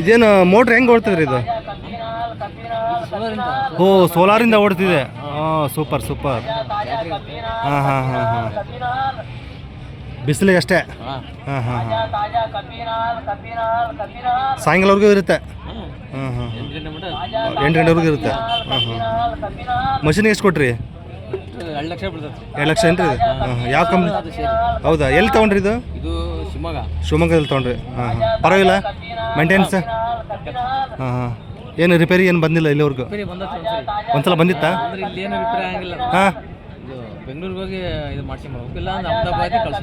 ಇದೇನು ಮೋಟ್ರ್ ಹೆಂಗೆ ಓಡ್ತದ್ರಿ ಇದು? ಓ ಸೋಲಾರಿಂದ ಓಡ್ತಿದೆ. ಹಾಂ ಸೂಪರ್ ಸೂಪರ್. ಹಾಂ ಹಾಂ ಹಾಂ ಹಾಂ. ಬಿಸಿಲಿಗೆ ಅಷ್ಟೇ? ಹಾಂ ಹಾಂ ಹಾಂ. ಸಾಯಂಕಾಲವರೆಗೂ ಇರುತ್ತೆ? ಹಾಂ ಹಾಂ ಎಂಟು ಗಂಟೆವರೆಗೂ ಇರುತ್ತೆ. ಹಾಂ ಹಾಂ. ಮಷಿನ್ ಎಷ್ಟು ಕೊಟ್ರಿ? ಎರಡು ಲಕ್ಷ ಏನು ಇದು. ಹಾಂ ಯಾವ ಕಂಪ್ನಿ ಹೌದಾ? ಎಲ್ಲಿ ತೊಗೊಂಡ್ರಿ ಇದು? ಇದು ಶಿವಮೊಗ್ಗ. ಶಿವಮೊಗ್ಗದಲ್ಲಿ ತೊಗೊಂಡ್ರಿ. ಹಾಂ ಹಾಂ. ಪರವಾಗಿಲ್ಲ? ಮೇಂಟೆನೆನ್ಸ್ ಹಾಂ ಹಾಂ. ಏನು ರಿಪೇರಿ ಏನು ಬಂದಿಲ್ಲ ಇಲ್ಲಿವರೆಗೂ? ರಿಪೇರಿ ಬಂದತ್ತೆ ಒಂದ್ಸರಿ ಒಂದ್ಸಲ ಬಂದಿತ್ತಾ? ಅಂದ್ರೆ ಇಲ್ಲಿ ಏನು ರಿಪೇರಿ ಆಗಿಲ್ಲ. ಹಾಂ. ಇದು ಬೆಂಗಳೂರಿಗೆ ಹೋಗಿ ಇದು ಮಾಡ್ಸ್ಕೊಂಬರ್ಬೇಕು ಇಲ್ಲ ಅಂದ್ರೆ ಅಹಮದಾಬಾದ್ ಕಳ್ಸಿ.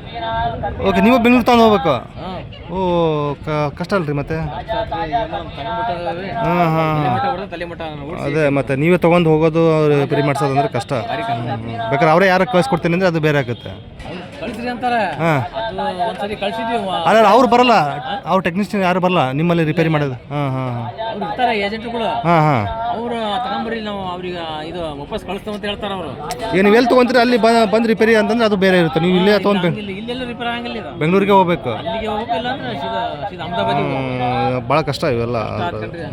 ಓಕೆ ನೀವು ಬೆಂಗಳೂರು ತಗೊಂಡು ಹೋಗ್ಬೇಕು? ಹಾಂ. ಓ ಕ- ಕಷ್ಟ ಅಲ್ರಿ ಮತ್ತೆ? ಹಾಂ ಹಾಂ ಹಾಂ. ತಲೆ ಅದೇ ಮತ್ತೆ ನೀವೇ ತಗೊಂಡು ಹೋಗೋದು ರಿಪೇರಿ ಮಾಡ್ಸೋದು ಅಂದ್ರೆ ಕಷ್ಟ. ಬೇಕಾದ್ರೆ ಅವರೇ ಯಾರು ಕಳ್ಸ್ಕೊಡ್ತೀನಿ ಅಂದರೆ ಅದು ಬೇರೆ ಆಗುತ್ತೆ. ಕಳ್ಸ್ರಿ ಅಂತಾರೆ. ಹಾಂ. ಅದು ಒಂದ್ಸರಿ ಕಳ್ಸಿದ್ವಿ ಅಲ್ಲ ಅವ್ರು ಬರಲ್ಲ. ಅವ್ರು ಟೆಕ್ನಿಷಿಯನ್ ಯಾರು ಬರಲ್ಲ ನಿಮ್ಮಲ್ಲಿ ರಿಪೇರಿ ಮಾಡೋದು? ಹಾಂ ಹಾಂ ಹಾಂ. ಏಜೆಂಟ್ಗಳು ಹಾಂ. ಅವ್ರು ತಗೊಂಬರಿ ನಾವು ಅವ್ರಿಗೆ ಇದು ವಾಪಸ್ ಕಳಿಸ್ತಾವ ಅಂತ ಹೇಳ್ತಾರೆ ಅವರು. ಈಗ ನೀವು ಎಲ್ಲಿ ತಗೊಂತೀರಿ? ಅಲ್ಲಿ ಬಂದು ರಿಪೇರಿ ಅಂತಂದ್ರೆ ಅದು ಬೇರೆ ಇರುತ್ತೆ. ನೀವು ಇಲ್ಲೇ ತೊಗೊಂಡು ಇಲ್ಲಿ ಇಲ್ಲೆಲ್ಲ ರಿಪೇರ್ ಆಗಂಗಿಲ್ಲ ಇದು. ಬೆಂಗಳೂರಿಗೆ ಹೋಗ್ಬೇಕು. ಅಲ್ಲಿಗೆ ಹೋಗಿಲ್ಲ ಅಂದ್ರೆ ಸೀದಾ ಸೀದಾ ಅಹಮದಾಬಾದ್ ಭಾಳ ಕಷ್ಟ ಇವೆಲ್ಲ.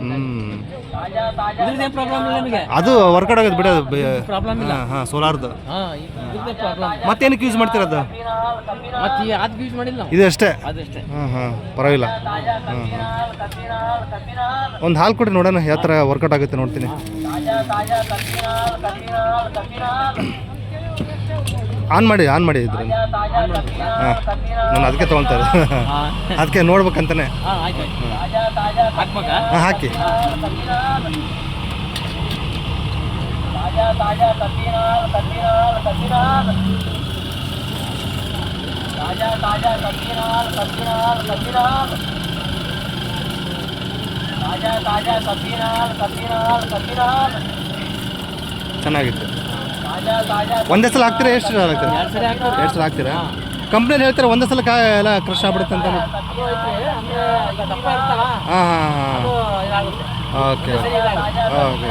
ಹ್ಞೂ ಇದ್ರದ್ದೇನು ಪ್ರಾಬ್ಲಮ್ ಇಲ್ಲ ನಿಮಗೆ? ಅದು ವರ್ಕೌಟ್ ಆಗೋದು ಬಿಡೋದು ಪ್ರಾಬ್ಲಮ್ ಇಲ್ಲ. ಹಾಂ ಸೋಲಾರ್ದು. ಹಾಂ ಇದ್ರದ್ದೇ ಪ್ರಾಬ್ಲಮ್ ಮತ್ತೇನಕ್ಕೆ ಯೂಸ್ ಮಾಡ್ತಿರೋದು ಮತ್ತೆ ಈ ಅದು ಯೂಸ್ ಮಾಡಿಲ್ಲ ನಾವು. ಇದು ಅಷ್ಟೇ? ಅದಷ್ಟೇ ಹಾಂ ಹಾಂ ಪರವಾಗಿಲ್ಲ. ಹಾಂ ಹಾಂ ಒಂದು ಹಾಲು ಕೊಡಿ ನೋಡೋಣ ಯಾವ ಥರ ವರ್ಕೌಟ್ ಆಗುತ್ತೆ ನೋಡ್ತೀನಿ. ಆನ್ ಮಾಡಿ ಆನ್ ಮಾಡಿ ಇದ್ರ ಹಾಂ. ನಾನು ಅದಕ್ಕೆ ತೊಗೊಳ್ತಾರೆ ಹಾಂ. ಅದಕ್ಕೆ ನೋಡ್ಬೇಕಂತಾನೆ. ಹಾಂ ಆಯ್ತು ಕಬ್ಬಿನ ಹಾಲು ಕಬ್ಬಿನ ಹಾಲು ಚೆನ್ನಾಗಿತ್ತು. ಒಂದೇ ಸಲ ಹಾಕ್ತೀರಾ ಎಷ್ಟು ಸಲ ಹಾಕ್ತೀರಾ? ಎರಡು ಸರಿ ಹಾಕ್ತಾರೆ? ಎರಡು ಸಲ ಹಾಕ್ತೀರಾ? ಕಂಪ್ನಿಯಲ್ಲಿ ಹೇಳ್ತಾರೆ ಒಂದೇ ಸಲ ಕಾಯ ಎಲ್ಲ ಕ್ರಶ್ ಆಗ್ಬಿಡುತ್ತೆ ಅಂತ. ಅದು ಐತ್ರಿ ಅಂದ್ರೆ ಈಗ ದಪ್ಪ ಇರ್ತಲ್ಲ ಹಾಂ ಹಾಂ ಹಾಂ ಅದು ಇದಾಗುತ್ತೆ. ಓಕೆ ಸರಿ ಇದಾಗುತ್ತೆ. ಓಕೆ.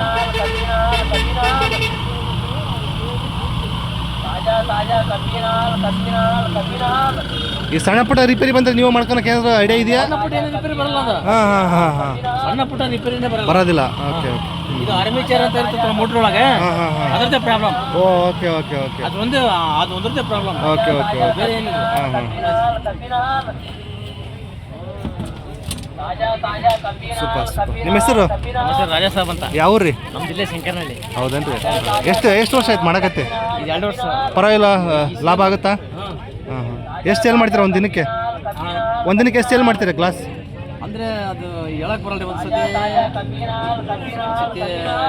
ಈ ಸಣ್ಣ ಪುಟ್ಟ ರಿಪೇರಿ ಬಂದ್ರೆ ನೀವು ಮಾಡ್ಕೊಳಕ್ಕೆ ಏನಾದ್ರು ಐಡಿಯಾ ಇದೆಯಾ? ಸಣ್ಣ ಪುಟ್ಟ ಏನು ರಿಪೇರಿ ಬರಲ್ಲ ಅದು. ಹಾಂ ಹಾಂ ಹಾಂ ಹಾಂ. ಸಣ್ಣ ಪುಟ್ಟ ರಿಪೇರಿನೇ ಬರಲ್ಲ. ಬರೋದಿಲ್ಲ. Okay okay. ಇದು ಆರ್ಮಿಚರ್ ಅಂತ ಇರ್ತದೆ ಮೋಟ್ರ್ ಒಳಗೆ ಹಾಂ ಹಾಂ ಹಾಂ. ಅದರದ್ದೇ problem oh okay okay okay. ಅದು ಒಂದು ಅದು ಒಂದ್ರದ್ದೇ ಪ್ರಾಬ್ಲಮ್ ಓಕೆ ಓಕೆ ಓಕೆ. ಬೇರೆ ಏನಿಲ್ಲ. ಹಾಂ ಹಾಂ. Super super. ನಿಮ್ಮ ಹೆಸರು? ರಾಜಾ ಸಾಬ್ ಅಂತ. ಯಾವ್ರಿ ರೀ? ನಮ್ಮ ಜಿಲ್ಲೆ ಶಂಕರ್ನಳ್ಳಿ ಹೌದೇನ್ರಿ. ಎಷ್ಟು ಎಷ್ಟು ವರ್ಷ ಆಯ್ತು ಮಾಡಕತ್ತೆ? ಇದು ಎರಡು ವರ್ಷ. ಪರವಾಗಿಲ್ಲ ಲಾಭ ಆಗುತ್ತಾ? ಎಷ್ಟು ಸೇಲ್ ಮಾಡ್ತೀರಾ ಒಂದು ದಿನಕ್ಕೆ? ಒಂದು ದಿನಕ್ಕೆ ಎಷ್ಟು ಸೇಲ್ ಮಾಡ್ತೀರಾ ಗ್ಲಾಸ್ ಅಂದರೆ ಅದು ಹೇಳಕ್ ಬರಲ್ಲ ಒಂದ್ಸತಿ.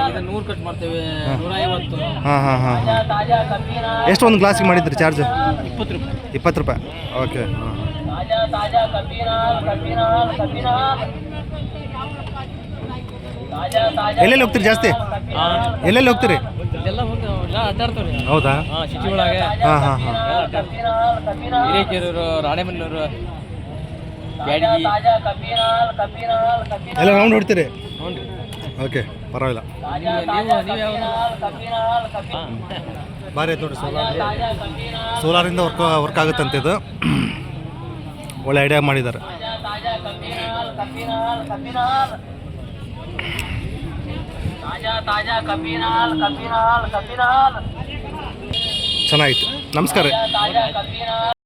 ಇದು ನೂರು ಕಟ್ ಮಾಡ್ತೇವೆ ನೂರ ಐವತ್ತು ಹಾಂ ಹಾಂ ಹಾಂ ಹಾಂ. ಎಷ್ಟು ಒಂದು ಗ್ಲಾಸಿಗೆ ಮಾಡಿದ್ರಿ ಚಾರ್ಜ್ ಇಪ್ಪತ್ತು ರೂಪಾಯಿ. ಇಪ್ಪತ್ತು ರೂಪಾಯಿ. ಓಕೆ ಹಾಂ ಎಲ್ಲೆಲ್ಲಿ ಹೋಗ್ತೀರಿ ಜಾಸ್ತಿ? ಎಲ್ಲೆಲ್ಲಿ ಹೋಗ್ತೀರಿ? ಹೌದಾ? ಹಾಂ ಸಿಟಿ ಒಳಗೆ ಹಾಂ ಹಾಂ. ಹಾಂ ಹಿರೇಕೆರೂರು ರಾಣೆಬೆನ್ನೂರು ಬ್ಯಾಡಗಿ. ಎಲ್ಲ ರೌಂಡ್ ಹೊಡ್ತೀರಿ? ಹ್ಞೂ ರೀ ಓಕೆ ಪರವಾಗಿಲ್ಲ. ನೀವು ಭಾರಿ ಆಯ್ತು ನೋಡಿ ಸೋಲಾರ್ ಸೋಲಾರಿಂದ ವರ್ಕ್ ವರ್ಕ್ ಆಗುತ್ತಂತೆ ಇದು. ಒಳ್ಳೆ ಐಡಿಯಾ ಮಾಡಿದ್ದಾರೆ. ಚೆನ್ನಾಗಿತ್ತು. ನಮಸ್ಕಾರ. ರೀ